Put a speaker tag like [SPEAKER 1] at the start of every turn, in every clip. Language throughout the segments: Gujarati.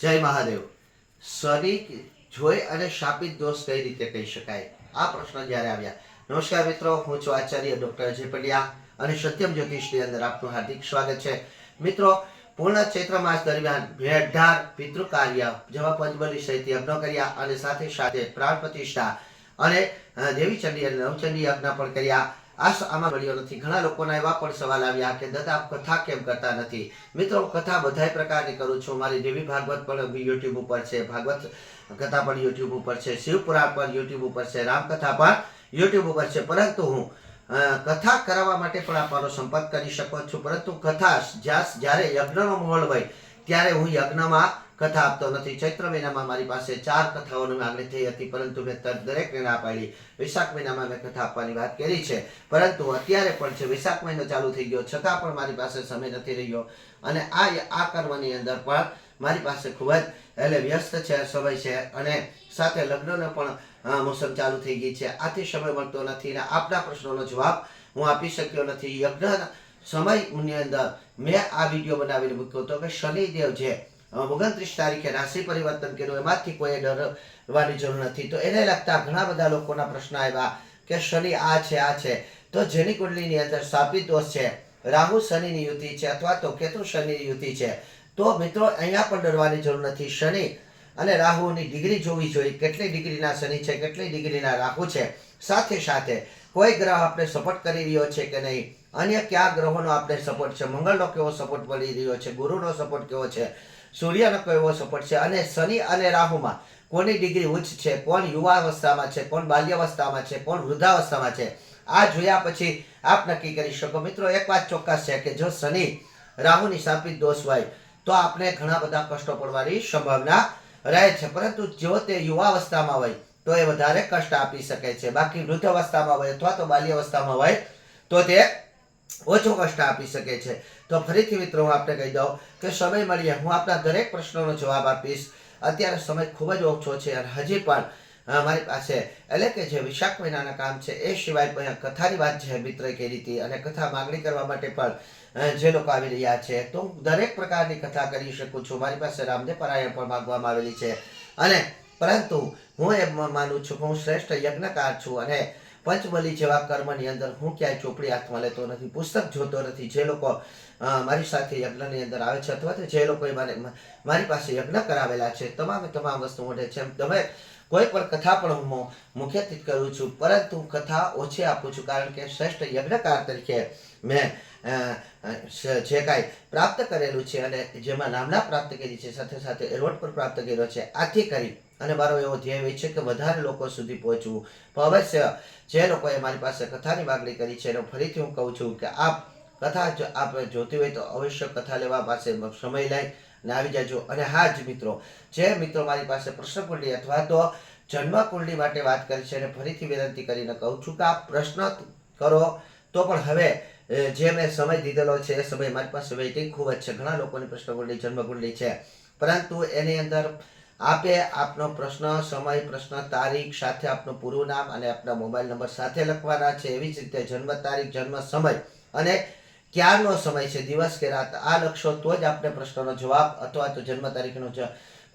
[SPEAKER 1] જય મહાદેવ. સ્વની જોઈ અને શાપિત દોષ કઈ રીતે કહી શકાય? આ પ્રશ્ન જ્યારે આવ્યા. નમસ્કાર મિત્રો, હું છું આચાર્ય ડોક્ટર અજય પંડ્યા અને સત્યમ જ્યોતિષની અંદર આપનું હાર્દિક સ્વાગત છે. મિત્રો, પૂર્ણ ચૈત્ર માસ દરમિયાન ભેટધાર પિતૃ કાર્ય જેવા પંચબલી સહિત યજ્ઞ કર્યા અને સાથે સાથે પ્રાણ પ્રતિષ્ઠા અને દેવી ચંડી અને નવચંડી યજ્ઞ પણ કર્યા. આ આમાં મળ્યો નથી ઘણા લોકોના એવા પણ સવાલ આવ્યા કે, દાદા, આપ કથા કેમ કરતા નથી? મિત્રો કથા બધાય પ્રકારની કરું છું. મારી દેવી ભાગવત પણ યુટ્યુબ ઉપર છે. ભાગવત કથા પણ યુટ્યુબ ઉપર છે. શિવપુરાણ પણ યુટ્યુબ ઉપર છે. રામકથા પણ યુટ્યુબ ઉપર છે. પરંતુ હું કથા કરાવવા માટે પણ આપ મારો સંપર્ક કરી શકો છો. પરંતુ કથા જ્યાં જ્યારે યજ્ઞનો માહોલ હોય, ત્યારે હું યજ્ઞમાં કથા આપતો નથી. ચૈત્ર મહિનામાં મારી પાસે ચાર કથાઓની માંગણી થઈ હતી, પરંતુ મેં દરેકને ના પાડી. વૈશાખ મહિનામાં મેં કથા આપવાની વાત કરી છે. પરંતુ અત્યારે પણ છે વૈશાખ મહિનો ચાલુ થઈ ગયો, છતાં પણ મારી પાસે સમય નથી રહ્યો. અને આ આ કર્મની અંદર પણ મારી પાસે ખૂબ જ, એટલે વ્યસ્ત છે, સમય છે. અને સાથે લગ્નનો પણ મોસમ ચાલુ થઈ ગઈ છે. આથી સમય મળતો નથી અને આપના પ્રશ્નોનો જવાબ હું આપી શક્યો નથી. યજ્ઞ સમયની અંદર મેં આ વીડિયો બનાવીને મૂક્યો હતો કે શનિદેવ છે ઓગણત્રીસ તારીખે રાશિ પરિવર્તન કર્યું, એમાંથી કોઈ ડરવાની જરૂર નથી. તો એને લગતા ઘણા બધા લોકોના પ્રશ્ન આવ્યા કે શનિ આ છે આ છે. તો જેની કુંડલીની અંદર સ્થાપિત દોષ છે, રાહુ શનિની યુતિ છે અથવા તો કેતુ શનિની યુતિ છે. તો મિત્રો, અહીંયા પણ ડરવાની જરૂર નથી. શનિ અને રાહુની ડિગ્રી જોવી જોઈએ, કેટલી ડિગ્રીના શનિ છે, કેટલી ડિગ્રીના રાહુ છે. સાથે સાથે કોઈ ગ્રહ આપણે સપોર્ટ કરી રહ્યો છે કે નહીં? અન્ય કયા ગ્રહોનો આપણે સપોર્ટ છે? મંગળનો કેવો સપોર્ટ મળી રહ્યો છે? ગુરુનો સપોર્ટ કેવો છે? સૂર્યનો એવો સપોર્ટ છે અને શનિ અને રાહુમાં કોની ડિગ્રી ઉચ્ચ છે? કોણ યુવાવસ્થામાં છે? કોણ બાલ્યાવસ્થામાં છે? કોણ વૃદ્ધાવસ્થામાં છે? આ જોયા પછી આપ નક્કી કરી શકો. મિત્રો, એક વાત ચોક્કસ છે કે જો શનિ રાહુની શાપિત દોષ હોય, તો આપણે ઘણા બધા કષ્ટો પડવાની સંભાવના રહે છે. પરંતુ જો તે યુવાવસ્થામાં હોય, તો એ વધારે કષ્ટ આપી શકે છે. બાકી વૃદ્ધ અવસ્થામાં હોય અથવા તો બાલ્યાવસ્થામાં હોય, તો તે ઓછો કષ્ટ આપી શકે છે. તો ફરીથી મિત્રો હું આપને કહી દઉં કે સમય મળીએ. હું આપના દરેક પ્રશ્નોનો જવાબ આપીશ. અત્યારે સમય ખૂબ જ ઓછો છે અને હજી પણ મારી પાસે એટલે કે જે વિશાખ મહિનાના કામ છે એ સિવાય પણ કથાની વાત છે મિત્ર કરી હતી અને કથા માગણી કરવા માટે પણ જે લોકો આવી રહ્યા છે, તો હું દરેક પ્રકારની કથા કરી શકું છું. મારી પાસે રામદેવ પરાયણ પણ માગવામાં આવેલી છે. અને પરંતુ હું એમ માનું છું કે હું શ્રેષ્ઠ યજ્ઞકાર છું અને પંચબલી જેવા કર્મની અંદર હું ક્યાંય ચોપડી હાથમાં લેતો નથી, પુસ્તક જોતો નથી. જે લોકો મારી સાથે યજ્ઞની અંદર આવે છે અથવા તો જે લોકોએ મારે પાસે યજ્ઞ કરાવેલા છે, તમામે તમામ વસ્તુ મોઢે છે તમે કોઈ પણ કથા પણ હું મુખ્યત્વે કરું છું, પરંતુ કથા ઓછી આપું છું, કારણ કે શ્રેષ્ઠ યજ્ઞકાર તરીકે મેં જે કાંઈ પ્રાપ્ત કરેલું છે અને જેમાં નામના પ્રાપ્ત કરી છે, સાથે સાથે એવોર્ડ પણ પ્રાપ્ત કર્યો છે, આથી કરી. અને મારો એવો ધ્યેય હોય છે કે વધારે લોકો સુધી પહોંચવું. પણ અવશ્ય જે લોકોએ મારી પાસે કથાની માગણી કરી છે, એનો ફરીથી હું કહું છું કે આપ કથા જો, આપ જોતી હોય તો અવશ્ય કથા લેવા પાસે સમય લઈ અને આવી જાજો. અને હા જ મિત્રો, જે મિત્રો મારી પાસે પ્રશ્ન કુંડલી અથવા તો જન્મ કુંડલી માટે વાત કરી છે અને ફરીથી વિનંતી કરીને કહું છું કે આપ પ્રશ્ન કરો તો પણ હવે જે મેં સમય દીધેલો છે, એ સમય મારી પાસે વેઇટિંગ ખૂબ જ છે. ઘણા લોકોની પ્રશ્ન કુંડલી જન્મ કુંડલી છે. પરંતુ એની અંદર આપે આપનો પ્રશ્ન, સમય, પ્રશ્ન, તારીખ સાથે આપનું પૂરું નામ અને આપના મોબાઈલ નંબર સાથે લખવાના છે. એવી જ રીતે જન્મ તારીખ, જન્મ સમય અને ક્યારનો સમય છે? દિવસ કે રાત? આ લખશો તો જ આપણે પ્રશ્નનો જવાબ અથવા તો જન્મ તારીખનો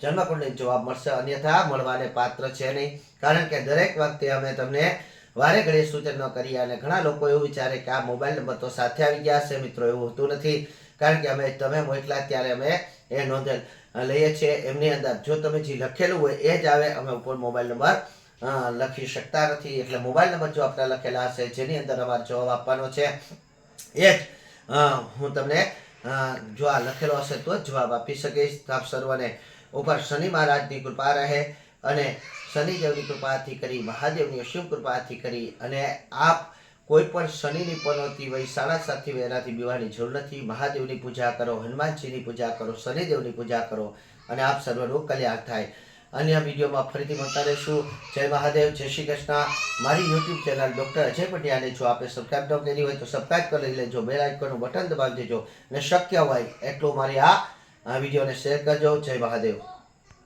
[SPEAKER 1] જન્મકુંડની જવાબ મળશે. અન્યથા મળવાને પાત્ર છે નહીં. કારણ કે દરેક વખતે અમે તમને વારે ઘડીએ સૂચન ન કરીએ અને ઘણા લોકો એવું વિચારે કે આ મોબાઈલ નંબર તો સાથે આવી ગયા છે મિત્રો, એવું હોતું નથી. કારણ કે અમે તમે મોકલા ત્યારે અમે એ નોંધેલ લઈએ છીએ. એમની અંદર જો તમે જે લખેલું હોય એ જ આવે. અમે ઉપર મોબાઈલ નંબર લખી શકતા નથી. એટલે મોબાઈલ નંબર જો આપણા લખેલા હશે, જેની અંદર અમારે જવાબ આપવાનો છે, એ જ. હું તમને જો આ લખેલો હશે તો જ જવાબ આપી શકીશ. આપ સર્વને ઉપર શનિ મહારાજની કૃપા રહે અને શનિદેવની કૃપાથી કરી, મહાદેવની અસીમ કૃપાથી કરી અને આપ કોઈ પણ શનિની પનોતી હોય સાડા સાતથી વહેલાથી બીવાની જરૂર નથી. મહાદેવની પૂજા કરો, હનુમાનજીની પૂજા કરો, શનિદેવની પૂજા કરો અને આપ સર્વનું કલ્યાણ થાય. અન્ય વિડીયોમાં ફરીથી મળતા રહીશું. જય મહાદેવ, જય શ્રી કૃષ્ણ. મારી યુટ્યુબ ચેનલ ડૉક્ટર અજય પટિયાને જો આપે સબસ્ક્રાઈબ ન કરી હોય તો સબસ્ક્રાઈબ કરી લેજો બેલ આઇકોનનું બટન દબાવી દેજો. અને શક્ય હોય એટલું મારી આ વિડીયોને શેર કરજો. જય મહાદેવ.